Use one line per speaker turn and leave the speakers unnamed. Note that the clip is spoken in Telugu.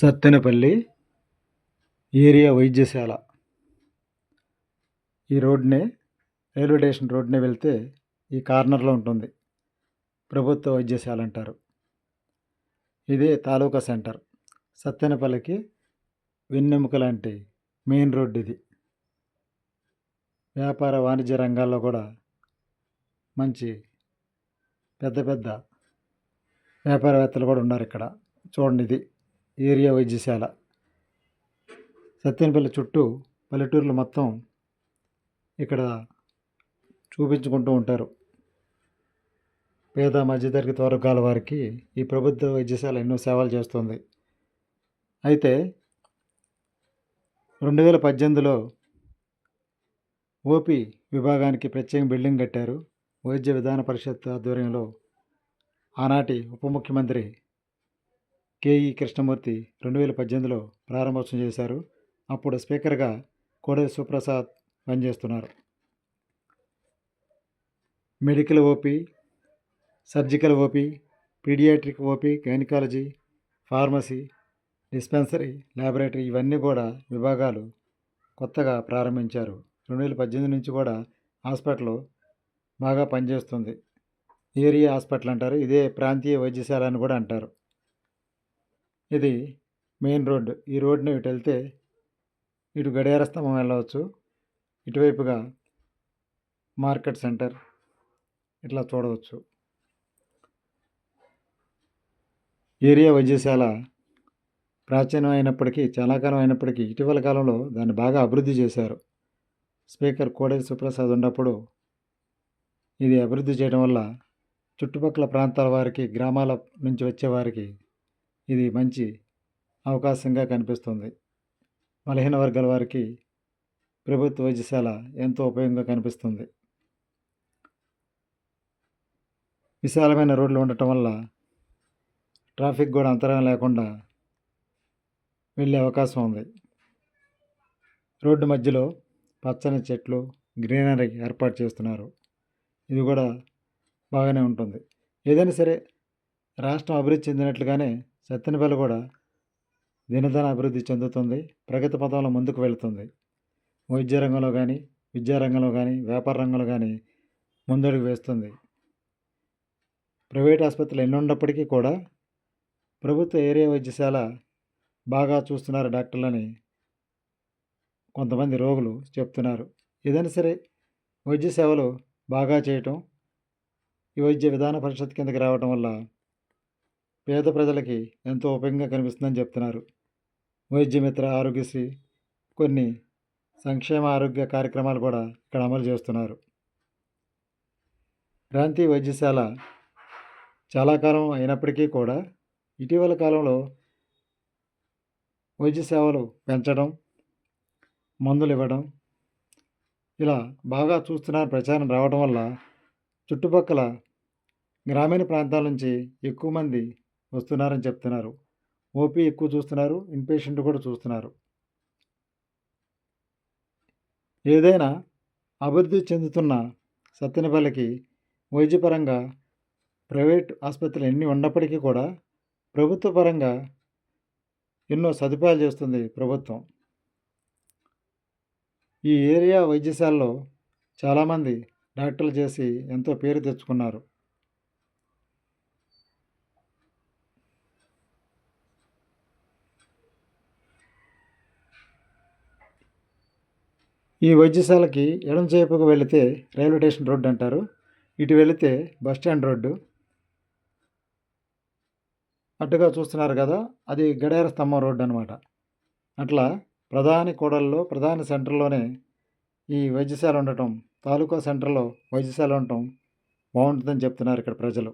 సత్తెనపల్లి ఏరియా వైద్యశాల. ఈ రోడ్నే రైల్వే స్టేషన్ రోడ్నే వెళ్తే ఈ కార్నర్లో ఉంటుంది. ప్రభుత్వ వైద్యశాల అంటారు. ఇదే తాలూకా సెంటర్. సత్తెనపల్లికి వెన్నెముక లాంటి మెయిన్ రోడ్ ఇది. వ్యాపార వాణిజ్య రంగాల్లో కూడా మంచి పెద్ద పెద్ద వ్యాపారవేత్తలు కూడా ఉన్నారు ఇక్కడ. చూడండి ఇది. ఏరియా వైద్యశాల. సత్యనపల్లి చుట్టూ పల్లెటూర్లు మొత్తం ఇక్కడ చూపించుకుంటూ ఉంటారు. పేద మధ్యతరగతి వర్గాల వారికి ఈ ప్రభుత్వ వైద్యశాల ఎన్నో సేవలు చేస్తుంది. అయితే రెండు వేల పద్దెనిమిదిలో ఓపీ విభాగానికి ప్రత్యేక బిల్డింగ్ కట్టారు. వైద్య విధాన పరిషత్ ఆధ్వర్యంలో ఆనాటి ఉప ముఖ్యమంత్రి కేఈ కృష్ణమూర్తి రెండు వేల పద్దెనిమిదిలో ప్రారంభోత్సవం చేశారు. అప్పుడు స్పీకర్గా కోడెల సుప్రసాద్ పనిచేస్తున్నారు. Medical OP surgical OP pediatric OP gynaecology pharmacy dispensary laboratory ఇవన్నీ కూడా విభాగాలు కొత్తగా ప్రారంభించారు. రెండు వేల పద్దెనిమిది నుంచి కూడా హాస్పిటల్ బాగా పనిచేస్తుంది. ఏరియా హాస్పిటల్ అంటారు. ఇదే ప్రాంతీయ వైద్యశాల అని కూడా అంటారు. ఇది మెయిన్ రోడ్డు. ఈ రోడ్డుని ఇటు వెళ్తే ఇటు గడియార స్తంభం వెళ్ళవచ్చు. ఇటువైపుగా మార్కెట్ సెంటర్ ఇట్లా చూడవచ్చు. ఏరియా వైద్యశాల ప్రాచీనం అయినప్పటికీ చాలా కాలం అయినప్పటికీ ఇటీవల కాలంలో దాన్ని బాగా అభివృద్ధి చేశారు. స్పీకర్ కోడెల సుప్రసాద్ ఉన్నప్పుడు ఇది అభివృద్ధి చేయడం వల్ల చుట్టుపక్కల ప్రాంతాల వారికి గ్రామాల నుంచి వచ్చే వారికి ఇది మంచి అవకాశంగా కనిపిస్తుంది. బలహీన వర్గాల వారికి ప్రభుత్వ వైద్యశాల ఎంతో ఉపయోగంగా కనిపిస్తుంది. విశాలమైన రోడ్లు ఉండటం వల్ల ట్రాఫిక్ కూడా అంతరాయం లేకుండా వెళ్ళే అవకాశం ఉంది. రోడ్డు మధ్యలో పచ్చని చెట్లు గ్రీనరీ ఏర్పాటు చేస్తున్నారు. ఇది కూడా బాగానే ఉంటుంది. ఏదైనా సరే రాష్ట్రం అభివృద్ధి చెందినట్లుగానే సత్తెనపల్లి కూడా దినదిన అభివృద్ధి చెందుతుంది ప్రగతి పథంలో ముందుకు వెళుతుంది. వైద్య రంగంలో కానీ విద్యారంగంలో కానీ వ్యాపార రంగంలో కానీ ముందడుగు వేస్తుంది. ప్రైవేట్ ఆసుపత్రులు ఎన్నున్నప్పటికీ కూడా ప్రభుత్వ ఏరియా వైద్యశాల బాగా చూస్తున్నారు డాక్టర్లని. కొంతమంది రోగులు చెప్తున్నారు. ఏదైనా సరే వైద్య సేవలు బాగా చేయటం ఈ వైద్య విధాన పరిషత్ కిందకి రావటం వల్ల పేద ప్రజలకి ఎంతో ఉపయోగంగా కనిపిస్తుందని చెప్తున్నారు. వైద్యమిత్ర ఆరోగ్యశ్రీ కొన్ని సంక్షేమ ఆరోగ్య కార్యక్రమాలు కూడా ఇక్కడ అమలు చేస్తున్నారు. ప్రాంతీయ వైద్యశాల చాలా కాలం అయినప్పటికీ కూడా ఇటీవల కాలంలో వైద్య సేవలు పెంచడం మందులు ఇవ్వడం ఇలా బాగా చూస్తున్నారు ప్రచారం రావడం వల్ల చుట్టుపక్కల గ్రామీణ ప్రాంతాల నుంచి ఎక్కువ మంది వస్తున్నారని చెప్తున్నారు. ఓపీ ఎక్కువ చూస్తున్నారు ఇన్పేషెంట్ కూడా చూస్తున్నారు. ఏదైనా అభివృద్ధి చెందుతున్న సత్తెనపల్లికి వైద్యపరంగా ప్రైవేట్ ఆసుపత్రులు ఎన్ని ఉన్నప్పటికీ కూడా ప్రభుత్వ పరంగా ఎన్నో సదుపాయాలు చేస్తుంది ప్రభుత్వం. ఈ ఏరియా వైద్యశాలలో చాలామంది డాక్టర్లు చేసి ఎంతో పేరు తెచ్చుకున్నారు. ఈ వైద్యశాలకి ఎడంచేపుకు వెళితే రైల్వే స్టేషన్ రోడ్డు అంటారు. ఇటు వెళితే బస్ స్టాండ్ రోడ్డు. అటుగా చూస్తున్నారు కదా అది గడియార స్తంభం రోడ్డు అనమాట అట్లా ప్రధాని కూడల్లో ప్రధాన సెంటర్లోనే ఈ వైద్యశాల ఉండటం తాలూకా సెంటర్లో వైద్యశాల ఉండటం బాగుంటుందని చెప్తున్నారు ఇక్కడ ప్రజలు.